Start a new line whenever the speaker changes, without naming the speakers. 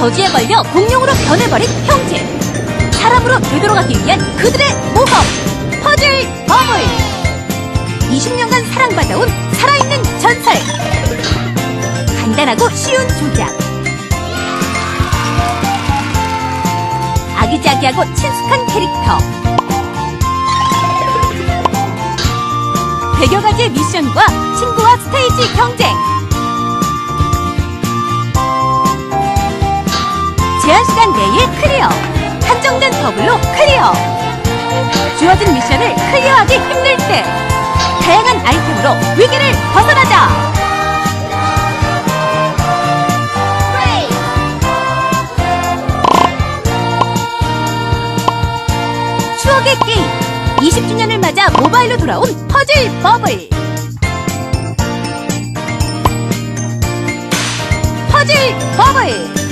저주에 걸려 공룡으로 변해버린 형제. 사람으로 되돌아가기 위한 그들의 모험. 퍼즐 버블. 20년간 사랑받아온 살아있는 전설. 간단하고 쉬운 조작. 아기자기하고 친숙한 캐릭터. 100여 가지의 미션과 친구와 스테이지 경쟁. 제한 시간 내에 클리어. 한정된 더블로 클리어. 주어진 미션을 클리어하기 힘들 때 다양한 아이템으로 위기를 벗어나자. 추억의 게임 20주년을 맞아 모바일로 돌아온 퍼즐 버블 퍼즐 버블